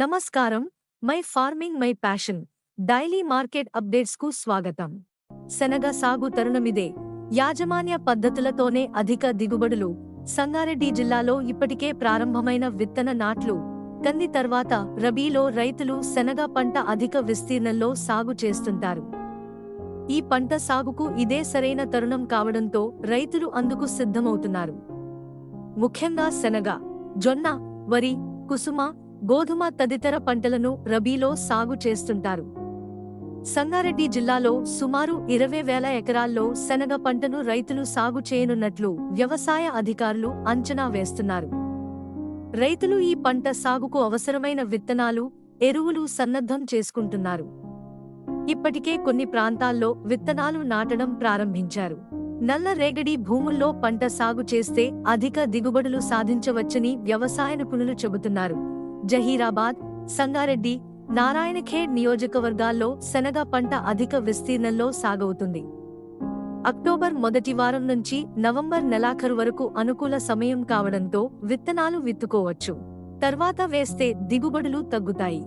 నమస్కారం. My farming my passion. Daily market అప్డేట్స్కు స్వాగతం. శనగ సాగు తరుణమిదే. యాజమాన్య పద్ధతులతోనే అధిక దిగుబడులు. సంగారెడ్డి జిల్లాలో ఇప్పటికే ప్రారంభమైన విత్తన నాట్లు. కంది తర్వాత రబీలో రైతులు శనగ పంట అధిక విస్తీర్ణంలో సాగు చేస్తుంటారు. ఈ పంట సాగుకు ఇదే సరైన తరుణం కావడంతో రైతులు అందుకు సిద్ధమవుతున్నారు. ముఖ్యంగా శనగ జొన్న వరి కుసుమ గోధుమ తదితర పంటలను రబీలో సాగు చేస్తుంటారు. సంగారెడ్డి జిల్లాలో సుమారు ఇరవై వేల ఎకరాల్లో శనగ పంటను రైతులు సాగు చేయనున్నట్లు వ్యవసాయ అధికారులు అంచనా వేస్తున్నారు. రైతులు ఈ పంట సాగుకు అవసరమైన విత్తనాలు ఎరువులు సన్నద్ధం చేసుకుంటున్నారు. ఇప్పటికే కొన్ని ప్రాంతాల్లో విత్తనాలు నాటడం ప్రారంభించారు. నల్ల రేగడి భూముల్లో పంట సాగు చేస్తే అధిక దిగుబడులు సాధించవచ్చని వ్యవసాయ నిపుణులు చెబుతున్నారు. జహీరాబాద్ సంగారెడ్డి నారాయణఖేడ్ నియోజకవర్గాల్లో శనగ పంట అధిక విస్తీర్ణంలో సాగవుతుంది. అక్టోబర్ మొదటి వారం నుంచి నవంబర్ నెలాఖరు వరకు అనుకూల సమయం కావడంతో విత్తనాలు విత్తుకోవచ్చు. తర్వాత వేస్తే దిగుబడులు తగ్గుతాయి.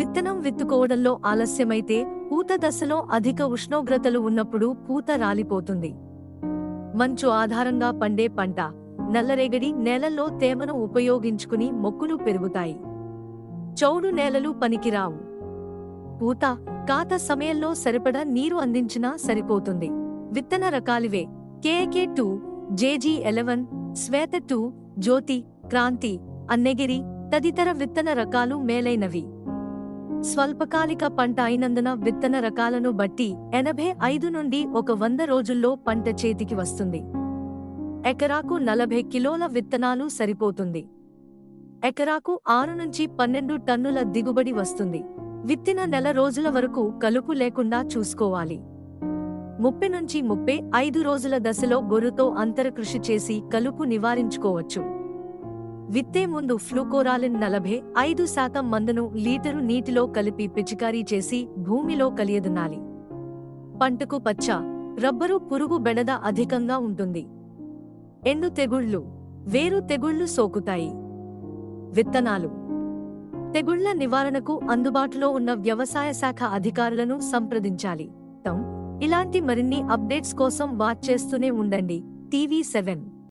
విత్తనం విత్తుకోవడంలో ఆలస్యమైతే పూత దశలో అధిక ఉష్ణోగ్రతలు ఉన్నప్పుడు పూత రాలిపోతుంది. మంచు ఆధారంగా పండే పంట నల్లరేగడి నేలల్లో తేమను ఉపయోగించుకుని మొక్కులు పెరుగుతాయి. చౌడు నేలలు పనికిరావు. పూత కాత సమయంలో సరిపడా నీరు అందించినా సరిపోతుంది. విత్తన రకాలివే. KK two JG eleven Shweta two Jyothi Kranti Annegiri తదితర విత్తన రకాలు మేలైనవి. స్వల్పకాలిక పంట అయినందున విత్తన రకాలను బట్టి ఎనభై ఐదు నుండి ఒక వంద రోజుల్లో పంట చేతికి వస్తుంది. ఎకరాకు నలభై కిలోల విత్తనాలు సరిపోతుంది. ఎకరాకు ఆరు నుంచి పన్నెండు టన్నుల దిగుబడి వస్తుంది. విత్తిన నెల రోజుల వరకు కలుపు లేకుండా చూసుకోవాలి. ముప్పై నుంచి ముప్పై ఐదు రోజుల దశలో గొర్రుతో అంతర కృషి చేసి కలుపు నివారించుకోవచ్చు. విత్తే ముందు ఫ్లూకోరాలిన్ నలభై ఐదు శాతం మందును లీటరు నీటిలో కలిపి పిచికారీ చేసి భూమిలో కలియదునాలి పంటకు పచ్చ రబ్బరు పురుగు బెడద అధికంగా ఉంటుంది. ఎండు తెగుళ్ళు వేరు తెగుళ్ళు సోకుతాయి. విత్తనాలు. తెగుళ్ళ నివారణకు అందుబాటులో ఉన్న వ్యవసాయ శాఖ అధికారులను సంప్రదించాలి. తం. ఇలాంటి మరిన్ని అప్డేట్స్ కోసం వాచ్ చేస్తూనే ఉండండి. TV seven.